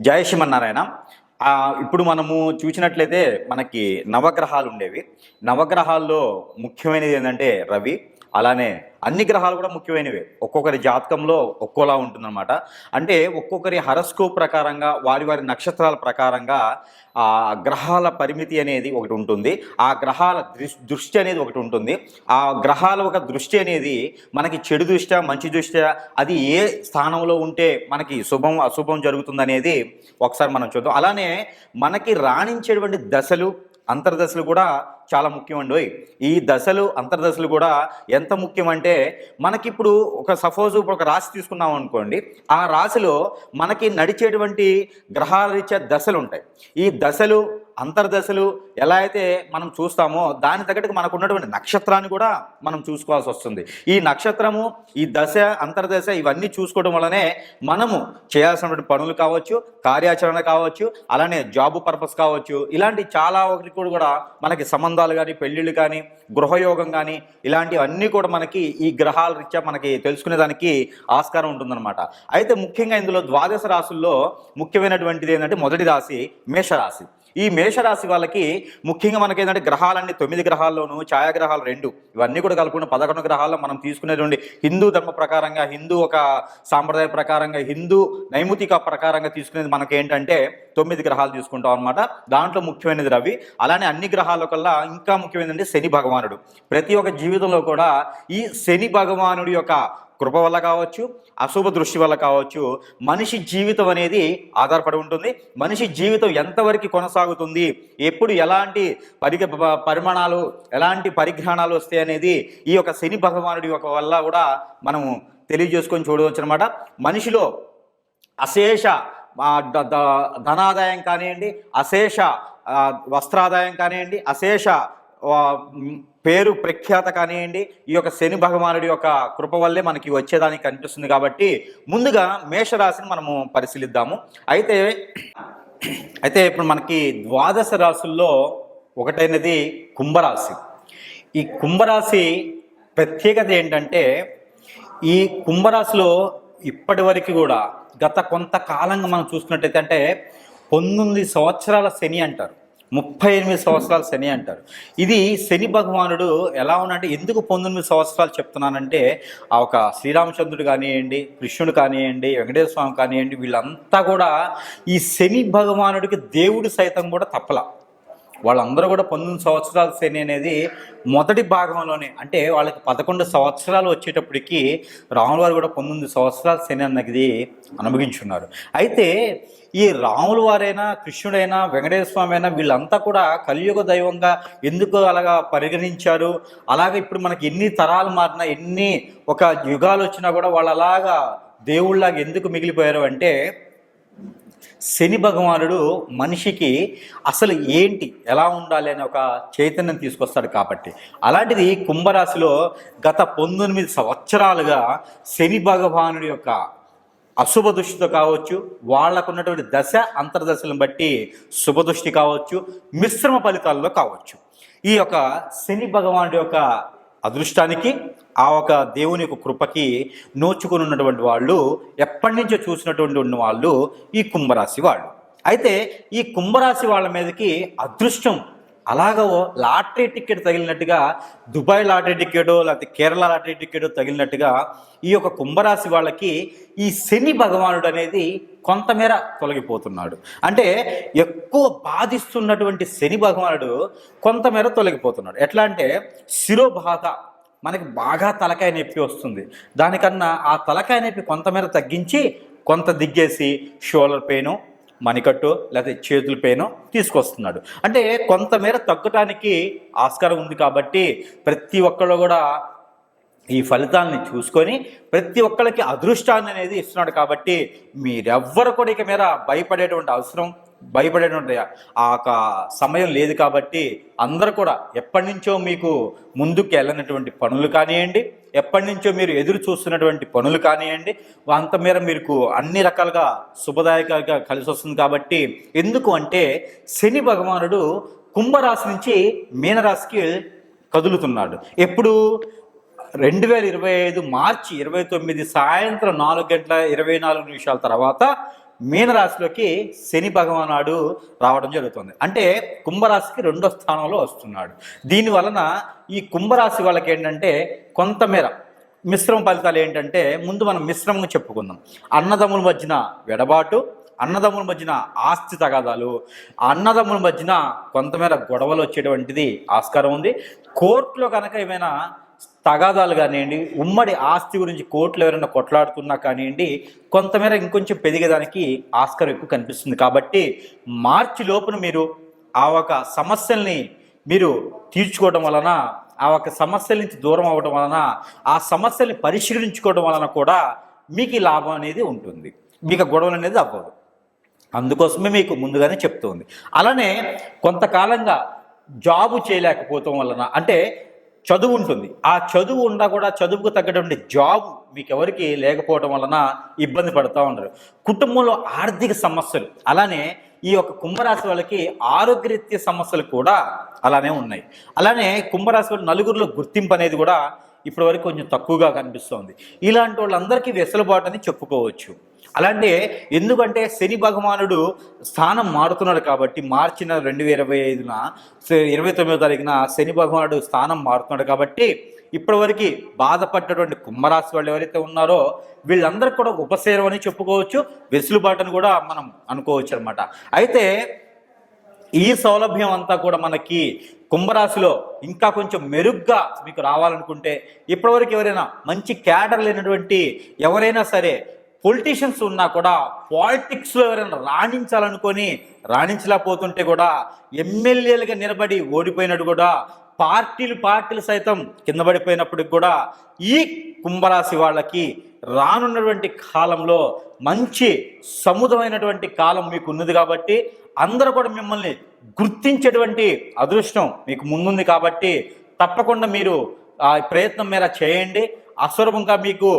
జయ శ్రీమన్నారాయణ. ఇప్పుడు మనము చూసినట్లయితే మనకి నవగ్రహాలు ఉండేవి. నవగ్రహాల్లో ముఖ్యమైనది ఏంటంటే రవి అలానే అన్ని గ్రహాలు కూడా ముఖ్యమైనవి. ఒక్కొక్కరి జాతకంలో ఒక్కోలా ఉంటుందన్నమాట. అంటే ఒక్కొక్కరి హరస్కోప్ ప్రకారంగా వారి వారి నక్షత్రాల ప్రకారంగా ఆ గ్రహాల పరిమితి అనేది ఒకటి ఉంటుంది. ఆ గ్రహాల దృష్టి అనేది ఒకటి ఉంటుంది. ఆ గ్రహాల ఒక దృష్టి అనేది మనకి చెడు దృష్ట్యా మంచి దృష్ట్యా అది ఏ స్థానంలో ఉంటే మనకి శుభం అశుభం జరుగుతుంది అనేది ఒకసారి మనం చూద్దాం. అలానే మనకి రాణించేటువంటి దశలు అంతర్దశలు కూడా చాలా ముఖ్యమండి. ఈ దశలు అంతర్దశలు కూడా ఎంత ముఖ్యమంటే మనకిప్పుడు ఒక సపోజ్ ఇప్పుడు ఒక రాశి తీసుకున్నాం అనుకోండి ఆ రాశిలో మనకి నడిచేటువంటి గ్రహాలరీత్యా దశలు ఉంటాయి ఈ దశలు అంతర్దశలు ఎలా అయితే మనం చూస్తామో దాని తగ్గట్టుగా మనకు ఉన్నటువంటి నక్షత్రాన్ని కూడా మనం చూసుకోవాల్సి వస్తుంది. ఈ నక్షత్రము ఈ దశ అంతర్దశ ఇవన్నీ చూసుకోవడం వల్లనే మనము చేయాల్సినటువంటి పనులు కావచ్చు కార్యాచరణ కావచ్చు అలానే జాబ్ పర్పస్ కావచ్చు ఇలాంటి చాలా ఒకటి కూడా కూడా మనకి సంబంధాలు కానీ పెళ్ళిళ్ళు కానీ గృహయోగం కానీ ఇలాంటివన్నీ కూడా మనకి ఈ గ్రహాల రీత్యా మనకి తెలుసుకునేదానికి ఆస్కారం ఉంటుందన్నమాట. అయితే ముఖ్యంగా ఇందులో ద్వాదశ రాశుల్లో ముఖ్యమైనటువంటిది ఏంటంటే మొదటి రాశి మేషరాశి. ఈ మేషరాశి వాళ్ళకి ముఖ్యంగా మనకి ఏంటంటే గ్రహాలన్నీ తొమ్మిది గ్రహాల్లోనూ ఛాయాగ్రహాలు రెండు. ఇవన్నీ కూడా కలుపుకున్న పదకొండు గ్రహాల్లో మనం తీసుకునేటువంటి హిందూ ధర్మ ప్రకారంగా హిందూ ఒక సాంప్రదాయ ప్రకారంగా హిందూ నైముతిక ప్రకారంగా తీసుకునేది మనకి ఏంటంటే తొమ్మిది గ్రహాలు తీసుకుంటాం అనమాట దాంట్లో ముఖ్యమైనది రవి. అలానే అన్ని గ్రహాల కల్లా ఇంకా ముఖ్యమైనది శని భగవానుడు. ప్రతి ఒక్క జీవితంలో కూడా ఈ శని భగవానుడి యొక్క కృప వల్ల కావచ్చు అశుభ దృష్టి వల్ల కావచ్చు మనిషి జీవితం అనేది ఆధారపడి ఉంటుంది. మనిషి జీవితం ఎంతవరకు కొనసాగుతుంది ఎప్పుడు ఎలాంటి పరి పరిమాణాలు ఎలాంటి పరిజ్ఞానాలు వస్తాయి అనేది ఈ యొక్క శని భగవానుడి యొక్క వల్ల కూడా మనము తెలియజేసుకొని చూడవచ్చు అనమాట మనిషిలో అశేష ద- ధనాదాయం కానివ్వండి అశేష వస్త్రాదాయం కానివ్వండి అశేష పేరు ప్రఖ్యాత కానివ్వండి ఈ యొక్క శని భగవానుడి యొక్క కృప వల్లే మనకి వచ్చేదానికి కనిపిస్తుంది కాబట్టి ముందుగా మేషరాశిని మనము పరిశీలిద్దాము. అయితే అయితే ఇప్పుడు మనకి ద్వాదశ రాశుల్లో ఒకటైనది కుంభరాశి. ఈ కుంభరాశి ప్రత్యేకత ఏంటంటే ఈ కుంభరాశిలో ఇప్పటి వరకు కూడా గత కొంతకాలంగా మనం చూసుకున్నట్టయితే అంటే పంతొమ్మిది సంవత్సరాల శని అంటారు. ముప్పై ఎనిమిది సంవత్సరాలు శని అంటారు. ఇది శని భగవానుడు ఎలా ఉన్నాడంటే ఎందుకు పంతొమ్మిది సంవత్సరాలు చెప్తున్నానంటే ఆ ఒక శ్రీరామచంద్రుడు కానివ్వండి కృష్ణుడు కానివ్వండి వెంకటేశ్వర స్వామి కానివ్వండి వీళ్ళంతా కూడా ఈ శని భగవానుడికి దేవుడు సైతం కూడా తప్పల. వాళ్ళందరూ కూడా పంతొమ్మిది సంవత్సరాల శ్రేణి అనేది మొదటి భాగంలోనే అంటే వాళ్ళకి పదకొండు సంవత్సరాలు వచ్చేటప్పటికి రాముల వారు కూడా పంతొమ్మిది సంవత్సరాల శ్రేణి అన్నది అనుభవించున్నారు. అయితే ఈ రాముల వారైనా కృష్ణుడైనా వెంకటేశ్వర స్వామి అయినా వీళ్ళంతా కూడా కలియుగ దైవంగా ఎందుకు అలాగా పరిగణించారు? అలాగే ఇప్పుడు మనకి ఎన్ని తరాలు మారినా ఎన్ని ఒక యుగాలు వచ్చినా కూడా వాళ్ళు అలాగా దేవుళ్ళలాగా ఎందుకు మిగిలిపోయారు అంటే శని భగవానుడు మనిషికి అసలు ఏంటి ఎలా ఉండాలి అనే ఒక చైతన్యం తీసుకొస్తాడు కాబట్టి. అలాంటిది కుంభరాశిలో గత పంతొమ్మిది సంవత్సరాలుగా శని భగవానుడి యొక్క అశుభ దృష్టితో కావచ్చు వాళ్ళకు ఉన్నటువంటి దశ అంతర్దశలను బట్టి శుభదృష్టి కావచ్చు మిశ్రమ ఫలితాల్లో కావచ్చు. ఈ యొక్క శని భగవానుడి యొక్క అదృష్టానికి ఆ ఒక దేవుని యొక్క కృపకి నోచుకుని ఉన్నటువంటి వాళ్ళు ఎప్పటి నుంచో చూసినటువంటి ఉన్న వాళ్ళు ఈ కుంభరాశి వాళ్ళు. అయితే ఈ కుంభరాశి వాళ్ళ మీదకి అదృష్టం అలాగ లాటరీ టికెట్ తగిలినట్టుగా దుబాయ్ లాటరీ టికెట్ లేకపోతే కేరళ లాటరీ టికెట్ తగిలినట్టుగా ఈ యొక్క కుంభరాశి వాళ్ళకి ఈ శని భగవానుడు అనేది కొంతమేర తొలగిపోతున్నాడు. అంటే ఎక్కువ బాధిస్తున్నటువంటి శని భగవానుడు కొంతమేర తొలగిపోతున్నాడు. ఎట్లా అంటే శిరోబాధ మనకి బాగా తలకాయ నొప్పి వస్తుంది. దానికన్నా ఆ తలకాయ నొప్పి కొంతమేర తగ్గించి కొంత దిగ్గేసి షోలర్ పెయిన్ మణికట్టు లేకపోతే చేతుల పెయిన్ తీసుకొస్తున్నాడు. అంటే కొంతమేర తగ్గటానికి ఆస్కారం ఉంది కాబట్టి ప్రతి ఒక్కళ్ళు కూడా ఈ ఫలితాలని చూసుకొని ప్రతి ఒక్కరికి అదృష్టాన్ని అనేది ఇస్తున్నాడు కాబట్టి మీరెవ్వరు కూడా ఇక మీద భయపడేటువంటి అవసరం భయపడేటువంటి ఆ యొక్క సమయం లేదు కాబట్టి అందరూ కూడా ఎప్పటి నుంచో మీకు ముందుకు వెళ్ళినటువంటి పనులు కానివ్వండి ఎప్పటి నుంచో మీరు ఎదురు చూస్తున్నటువంటి పనులు కానివ్వండి అంత మేర మీకు అన్ని రకాలుగా శుభదాయకంగా కలిసి వస్తుంది కాబట్టి ఎందుకు అంటే శని భగవానుడు కుంభరాశి నుంచి మీనరాశికి కదులుతున్నాడు. ఎప్పుడు? రెండు వేల ఇరవై ఐదు మార్చి ఇరవై తొమ్మిది సాయంత్రం నాలుగు గంటల ఇరవై నాలుగు నిమిషాల తర్వాత మీనరాశిలోకి శని భగవానుడు రావడం జరుగుతుంది. అంటే కుంభరాశికి రెండో స్థానంలో వస్తున్నాడు. దీని వలన ఈ కుంభరాశి వాళ్ళకి ఏంటంటే కొంతమేర మిశ్రమ ఫలితాలు ఏంటంటే ముందు మనం మిశ్రమంగా చెప్పుకుందాం. అన్నదమ్ముల మధ్యన వెడబాటు అన్నదమ్ముల మధ్యన ఆస్తి తగాదాలు అన్నదమ్ముల మధ్యన కొంతమేర గొడవలు వచ్చేటువంటిది ఆస్కారం ఉంది. కోర్టులో కనుక ఏమైనా తగాదాలు కానివ్వండి ఉమ్మడి ఆస్తి గురించి కోర్టులు ఎవరైనా కొట్లాడుతున్నా కానివ్వండి కొంతమేర ఇంకొంచెం పెరిగేదానికి ఆస్కారం ఎక్కువ కనిపిస్తుంది. కాబట్టి మార్చి లోపున మీరు ఆ ఒక సమస్యల్ని మీరు తీర్చుకోవడం వలన ఆ ఒక సమస్యల నుంచి దూరం అవ్వడం వలన ఆ సమస్యల్ని పరిష్కరించుకోవడం వలన కూడా మీకు ఈ లాభం అనేది ఉంటుంది. మీకు గొడవలు అనేది అవ్వదు అందుకోసమే మీకు ముందుగానే చెప్తుంది. అలానే కొంతకాలంగా జాబు చేయలేకపోవటం వలన అంటే చదువు ఉంటుంది. ఆ చదువు ఉన్నా కూడా చదువుకు తగ్గటువంటి జాబ్ మీకు ఎవరికి లేకపోవడం వలన ఇబ్బంది పడుతూ ఉంటారు కుటుంబంలో ఆర్థిక సమస్యలు అలానే ఈ యొక్క కుంభరాశి వాళ్ళకి ఆరోగ్యరీత్య సమస్యలు కూడా అలానే ఉన్నాయి. అలానే కుంభరాశి వాళ్ళ నలుగురిలో గుర్తింపు అనేది కూడా ఇప్పటివరకు కొంచెం తక్కువగా కనిపిస్తోంది. ఇలాంటి వాళ్ళందరికీ వెసులుబాటు అని చెప్పుకోవచ్చు. అలాంటి ఎందుకంటే శని భగవానుడు స్థానం మారుతున్నాడు కాబట్టి మార్చిన రెండు వేల ఇరవై ఐదున ఇరవై తొమ్మిదో తారీఖున శని భగవానుడు స్థానం మారుతున్నాడు కాబట్టి ఇప్పటివరకు బాధపడ్డటువంటి కుంభరాశి వాళ్ళు ఎవరైతే ఉన్నారో వీళ్ళందరికీ కూడా ఉపశేరం అని చెప్పుకోవచ్చు వెసులుబాటును కూడా మనం అనుకోవచ్చు అనమాట అయితే ఈ సౌలభ్యం అంతా కూడా మనకి కుంభరాశిలో ఇంకా కొంచెం మెరుగ్గా మీకు రావాలనుకుంటే ఇప్పటివరకు ఎవరైనా మంచి క్యాడర్ లేనటువంటి ఎవరైనా సరే పొలిటీషియన్స్ ఉన్నా కూడా పాలిటిక్స్లో ఎవరైనా రాణించాలనుకొని రాణించలేకపోతుంటే కూడా ఎమ్మెల్యేలుగా నిలబడి ఓడిపోయినట్టు కూడా పార్టీలు పార్టీలు సైతం కింద పడిపోయినప్పటికి కూడా ఈ కుంభరాశి వాళ్ళకి రానున్నటువంటి కాలంలో మంచి సముద్రమైనటువంటి కాలం మీకు ఉన్నది కాబట్టి అందరూ కూడా మిమ్మల్ని గుర్తించేటువంటి అదృష్టం మీకు ముందుంది కాబట్టి తప్పకుండా మీరు ఆ ప్రయత్నం మేర చేయండి. అస్వరూపంగా మీకు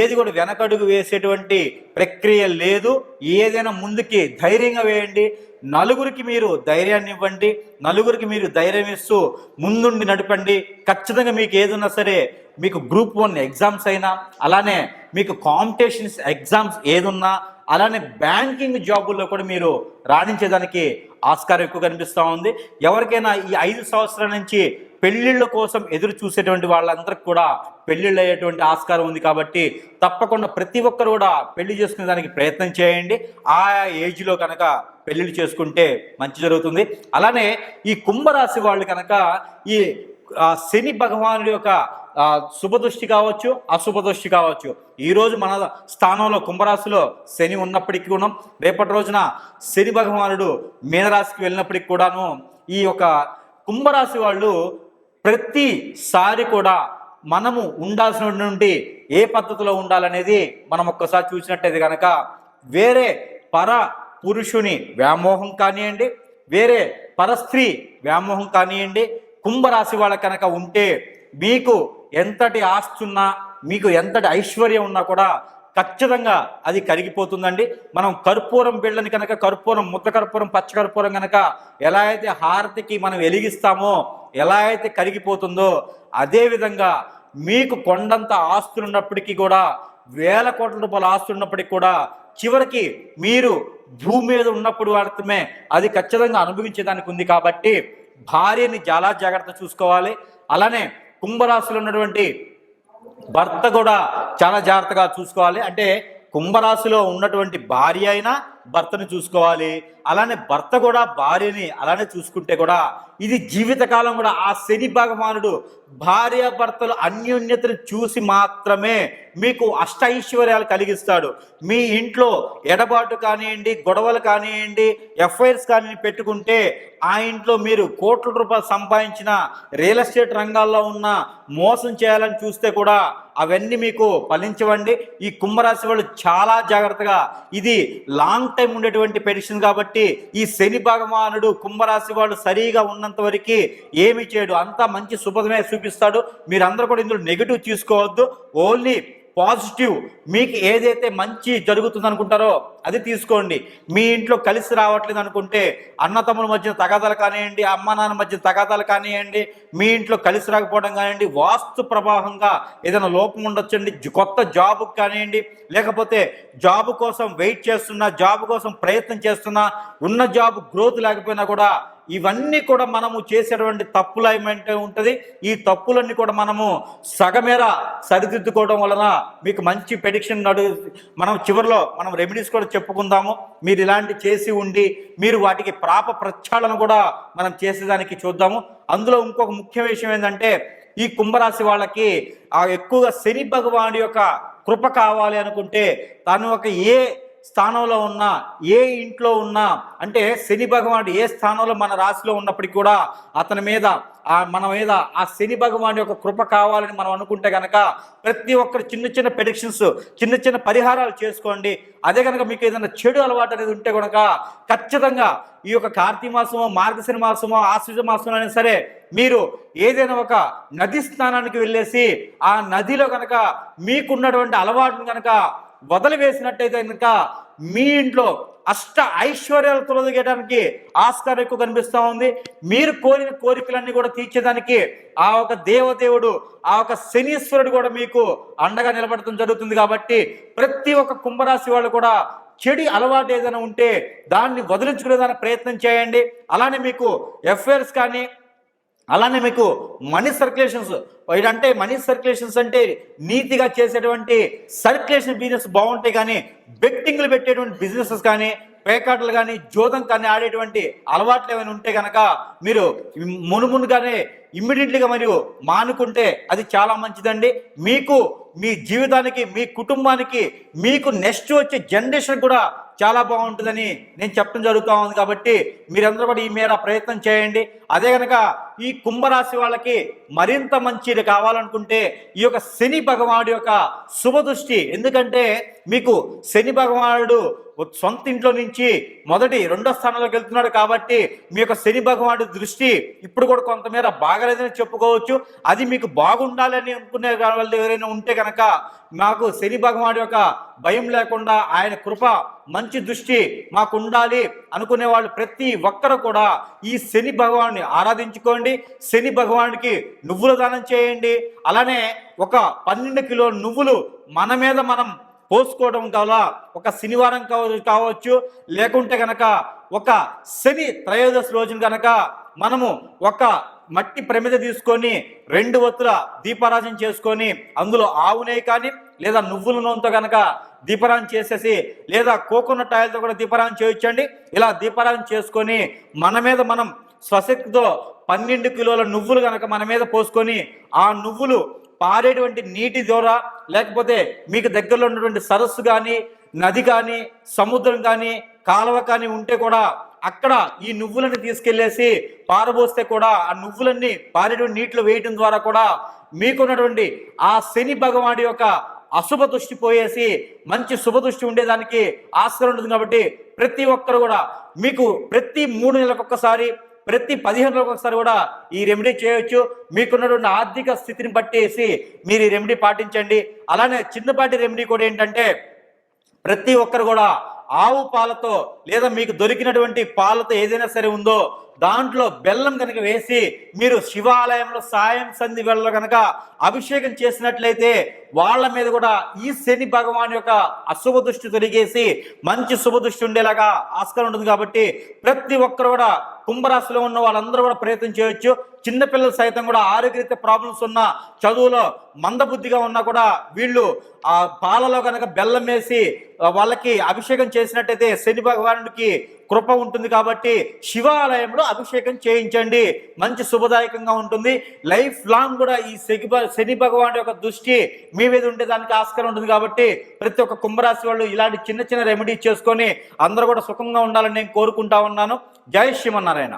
ఏది కూడా వెనకడుగు వేసేటువంటి ప్రక్రియ లేదు. ఏదైనా ముందుకి ధైర్యంగా వేయండి. నలుగురికి మీరు ధైర్యాన్ని ఇవ్వండి. నలుగురికి మీరు ధైర్యం ఇస్తూ ముందుండి నడపండి. ఖచ్చితంగా మీకు ఏదైనా సరే మీకు గ్రూప్ వన్ ఎగ్జామ్స్ అయినా అలానే మీకు కాంపిటీషన్స్ ఎగ్జామ్స్ ఏదున్నా అలానే బ్యాంకింగ్ జాబుల్లో కూడా మీరు రాణించేదానికి ఆస్కారం ఎక్కువ కనిపిస్తూ ఉంది. ఎవరికైనా ఈ ఐదు సంవత్సరాల నుంచి పెళ్ళిళ్ళ కోసం ఎదురు చూసేటువంటి వాళ్ళందరికి కూడా పెళ్ళిళ్ళు అయ్యేటువంటి ఆస్కారం ఉంది కాబట్టి తప్పకుండా ప్రతి ఒక్కరు కూడా పెళ్ళి చేసుకునే దానికి ప్రయత్నం చేయండి. ఆయా ఏజ్లో కనుక పెళ్ళిళ్ళు చేసుకుంటే మంచి జరుగుతుంది. అలానే ఈ కుంభరాశి వాళ్ళు కనుక ఈ శని భగవానుడి యొక్క శుభదృష్టి కావచ్చు అశుభదృష్టి కావచ్చు. ఈరోజు మన స్థానంలో కుంభరాశిలో శని ఉన్నప్పటికీ కూడా రేపటి రోజున శని భగవానుడు మీనరాశికి వెళ్ళినప్పటికి కూడాను ఈ యొక్క కుంభరాశి వాళ్ళు ప్రతిసారి కూడా మనము ఉండాల్సినటువంటి ఏ పద్ధతిలో ఉండాలనేది మనం ఒక్కసారి చూసినట్టయితే కనుక వేరే పర పురుషుని వ్యామోహం కానివ్వండి వేరే పరస్త్రీ వ్యామోహం కానివ్వండి కుంభరాశి వాళ్ళ కనుక ఉంటే మీకు ఎంతటి ఆస్తున్నా మీకు ఎంతటి ఐశ్వర్యం ఉన్నా కూడా ఖచ్చితంగా అది కరిగిపోతుందండి. మనం కర్పూరం బిళ్ళని కనుక కర్పూరం ముద్ద కర్పూరం పచ్చ కర్పూరం కనుక ఎలా అయితే హారతికి మనం వెలిగిస్తామో ఎలా అయితే కరిగిపోతుందో అదేవిధంగా మీకు కొండంత ఆస్తులు ఉన్నప్పటికీ కూడా వేల కోట్ల రూపాయల ఆస్తులు ఉన్నప్పటికీ కూడా చివరికి మీరు భూమి మీద ఉన్నప్పుడు మాత్రమే అది ఖచ్చితంగా అనుభవించేదానికి ఉంది కాబట్టి భార్యని చాలా జాగ్రత్త చూసుకోవాలి. అలానే కుంభరాశిలో ఉన్నటువంటి భర్త కూడా చాలా జాగ్రత్తగా చూసుకోవాలి. అంటే కుంభరాశిలో ఉన్నటువంటి భార్య అయినా భర్తను చూసుకోవాలి. అలానే భర్త కూడా భార్యని అలానే చూసుకుంటే కూడా ఇది జీవితకాలం కూడా ఆ శని భగవానుడు భార్య భర్తలు అన్యోన్యతను చూసి మాత్రమే మీకు అష్ట ఐశ్వర్యాలు కలిగిస్తాడు. మీ ఇంట్లో ఎడబాటు కానివ్వండి గొడవలు కానివ్వండి ఎఫ్ఐఆర్స్ కానీ పెట్టుకుంటే ఆ ఇంట్లో మీరు కోట్ల రూపాయలు సంపాదించిన రియల్ ఎస్టేట్ రంగాల్లో ఉన్న మోసం చేయాలని చూస్తే కూడా అవన్నీ మీకు ఫలించవండి. ఈ కుంభరాశి వాళ్ళు చాలా జాగ్రత్తగా ఇది లాంగ్ టైం ఉండేటువంటి పెడిషన్ కాబట్టి ఈ శని భగవానుడు కుంభరాశి వాళ్ళు సరిగా ఉన్నంత వరకు ఏమి చేయడు. అంతా మంచి శుభమే చూపిస్తాడు. మీరందరూ కూడా ఇందులో నెగిటివ్ తీసుకోవద్దు. ఓన్లీ పాజిటివ్ మీకు ఏదైతే మంచి జరుగుతుంది అనుకుంటారో అది తీసుకోండి. మీ ఇంట్లో కలిసి రావట్లేదు అనుకుంటే అన్నతమ్ముల మధ్య తగాదాలు కానివ్వండి అమ్మ నాన్న మధ్య తగాదాలు కానివ్వండి మీ ఇంట్లో కలిసి రాకపోవడం కానివ్వండి వాస్తు ప్రభావంగా ఏదైనా లోపం ఉండొచ్చండి కొత్త జాబ్ కానివ్వండి లేకపోతే జాబ్ కోసం వెయిట్ చేస్తున్నా జాబ్ కోసం ప్రయత్నం చేస్తున్నా ఉన్న జాబ్ గ్రోత్ లేకపోయినా కూడా ఇవన్నీ కూడా మనము చేసేటువంటి తప్పులు ఏమంటే ఉంటుంది. ఈ తప్పులన్నీ కూడా మనము సగమేర సరిదిద్దుకోవడం వలన మీకు మంచి పెడిక్షన్ నడు మనం చివరిలో మనం రెమెడీస్ కూడా చెప్పుకుందాము. మీరు ఇలాంటి చేసి ఉండి మీరు వాటికి ప్రాప ప్రక్షాళన కూడా మనం చేసేదానికి చూద్దాము. అందులో ఇంకొక ముఖ్య విషయం ఏంటంటే ఈ కుంభరాశి వాళ్ళకి ఎక్కువగా శని భగవానుడి యొక్క కృప కావాలి అనుకుంటే తను ఒక ఏ స్థానంలో ఉన్నా ఏ ఇంట్లో ఉన్నా అంటే శని భగవానుడు ఏ స్థానంలో మన రాశిలో ఉన్నప్పటికీ కూడా అతని మీద ఆ మన మీద ఆ శని భగవాన్ యొక్క కృప కావాలని మనం అనుకుంటే కనుక ప్రతి ఒక్కరు చిన్న చిన్న ప్రెడిక్షన్స్ చిన్న చిన్న పరిహారాలు చేసుకోండి. అదే కనుక మీకు ఏదైనా చెడు అలవాటు అనేది ఉంటే కనుక ఖచ్చితంగా ఈ యొక్క కార్తీక మాసమో మార్గశిర మాసమో ఆశ్వజ మాసంలో అయినా సరే మీరు ఏదైనా ఒక నది స్నానానికి వెళ్ళేసి ఆ నదిలో కనుక మీకున్నటువంటి అలవాటును కనుక వదిలివేసినట్టయితే కనుక మీ ఇంట్లో అష్ట ఐశ్వర్యాలు తొలగేయడానికి ఆస్కారం ఎక్కువ కనిపిస్తూ ఉంది. మీరు కోరిన కోరికలన్నీ కూడా తీర్చేదానికి ఆ ఒక దేవదేవుడు ఆ ఒక శనీశ్వరుడు కూడా మీకు అండగా నిలబడటం జరుగుతుంది కాబట్టి ప్రతి ఒక్క కుంభరాశి వాళ్ళు కూడా చెడు అలవాటు ఏదైనా ఉంటే దాన్ని వదిలించుకునేదానికి ప్రయత్నం చేయండి. అలానే మీకు ఎఫ్ఐఆర్స్ కానీ అలానే మీకు మనీ సర్క్యులేషన్స్ అంటే మనీ సర్క్యులేషన్స్ అంటే నీతిగా చేసేటువంటి సర్క్యులేషన్ బిజినెస్ బాగుంటాయి కానీ బెట్టింగ్లు పెట్టేటువంటి బిజినెసెస్ కానీ పేకాటలు కానీ జోదం కానీ ఆడేటువంటి అలవాట్లు ఏమైనా ఉంటే కనుక మీరు మునుమునుగానే ఇమ్మీడియట్లీగా మరియు మానుకుంటే అది చాలా మంచిదండి. మీకు మీ జీవితానికి మీ కుటుంబానికి మీకు నెక్స్ట్ వచ్చే జనరేషన్ కూడా చాలా బాగుంటుందని నేను చెప్పడం జరుగుతూ ఉంది కాబట్టి మీరందరూ కూడా ఈ మేర ప్రయత్నం చేయండి. అదే కనుక ఈ కుంభరాశి వాళ్ళకి మరింత మంచిది కావాలనుకుంటే ఈ యొక్క శని భగవానుడి యొక్క శుభదృష్టి. ఎందుకంటే మీకు శని భగవానుడు సొంత ఇంట్లో నుంచి మొదటి రెండో స్థానంలోకి వెళ్తున్నాడు కాబట్టి మీ యొక్క శని భగవానుడి దృష్టి ఇప్పుడు కూడా కొంతమేర బాగలేదని చెప్పుకోవచ్చు. అది మీకు బాగుండాలని అనుకునే వాళ్ళు ఎవరైనా ఉంటే కనుక మాకు శని భగవానుడి యొక్క భయం లేకుండా ఆయన కృప మంచి దృష్టి మాకు ఉండాలి అనుకునే వాళ్ళు ప్రతి ఒక్కరు కూడా ఈ శని భగవాన్ని ఆరాధించుకోండి. శని భగవానికి నువ్వుల దానం చేయండి. అలానే ఒక పన్నెండు కిలో నువ్వులు మన మీద మనం పోసుకోవడం గల ఒక శనివారం కావచ్చు. లేకుంటే గనక ఒక శని త్రయోదశి రోజున గనక మనము ఒక మట్టి ప్రమిద తీసుకొని రెండు ఒత్తుల దీపారాజన చేసుకొని అందులో ఆవు నెయ్యి కానీ లేదా నువ్వుల నూనెతో కనుక దీపరాన్ చేసేసి లేదా కోకోనట్ ఆయిల్తో కూడా దీపారాజన చేయొచ్చండి ఇలా దీపారాజన చేసుకొని మన మీద మనం స్వశక్తితో పన్నెండు కిలోల నువ్వులు కనుక మన మీద పోసుకొని ఆ నువ్వులు పారేటువంటి నీటి ద్వారా లేకపోతే మీకు దగ్గరలో ఉన్నటువంటి సరస్సు కానీ నది కానీ సముద్రం కానీ కాలువ కానీ ఉంటే కూడా అక్కడ ఈ నువ్వులను తీసుకెళ్ళేసి పారబోస్తే కూడా ఆ నువ్వులన్నీ పారేటువంటి నీటిలో వేయటం ద్వారా కూడా మీకున్నటువంటి ఆ శని భగవాడి యొక్క అశుభ దృష్టి పోయేసి మంచి శుభ దృష్టి ఉండేదానికి ఆస్కారం ఉంటుంది కాబట్టి ప్రతి ఒక్కరు కూడా మీకు ప్రతి మూడు నెలలకు ఒక్కసారి ప్రతి పదిహేను రోజులకు ఒకసారి కూడా ఈ రెమెడీ చేయొచ్చు. మీకున్నటువంటి ఆర్థిక స్థితిని బట్టేసి మీరు ఈ రెమెడీ పాటించండి. అలానే చిన్నపాటి రెమెడీ కూడా ఏంటంటే ప్రతి ఒక్కరు కూడా ఆవు పాలతో లేదా మీకు దొరికినటువంటి పాలతో ఏదైనా సరే ఉందో దాంట్లో బెల్లం కనుక వేసి మీరు శివాలయంలో సాయం సంధి వెళ్ళ కనుక అభిషేకం చేసినట్లయితే వాళ్ళ మీద కూడా ఈ శని భగవాన్ యొక్క అశుభ దృష్టి తొలగేసి మంచి శుభ దృష్టి ఉండేలాగా ఆస్కారం ఉంటుంది కాబట్టి ప్రతి ఒక్కరు కూడా కుంభరాశిలో ఉన్న వాళ్ళందరూ కూడా ప్రయత్నం చేయొచ్చు. చిన్నపిల్లలు సైతం కూడా ఆరోగ్యరీత్యా ప్రాబ్లమ్స్ ఉన్న చదువులో మందబుద్ధిగా ఉన్నా కూడా వీళ్ళు ఆ పాలలో కనుక బెల్లం వేసి వాళ్ళకి అభిషేకం చేసినట్టయితే శని భగవానుడికి కృప ఉంటుంది కాబట్టి శివాలయంలో అభిషేకం చేయించండి. మంచి శుభదాయకంగా ఉంటుంది. లైఫ్ లాంగ్ కూడా ఈ శని శని భగవాన్ యొక్క దృష్టి మీ మీద ఉండేదానికి ఆస్కారం ఉంటుంది కాబట్టి ప్రతి ఒక్క కుంభరాశి వాళ్ళు ఇలాంటి చిన్న చిన్న రెమెడీ చేసుకొని అందరూ కూడా సుఖంగా ఉండాలని నేను కోరుకుంటా ఉన్నాను. జై శ్రీమన్నారాయణ.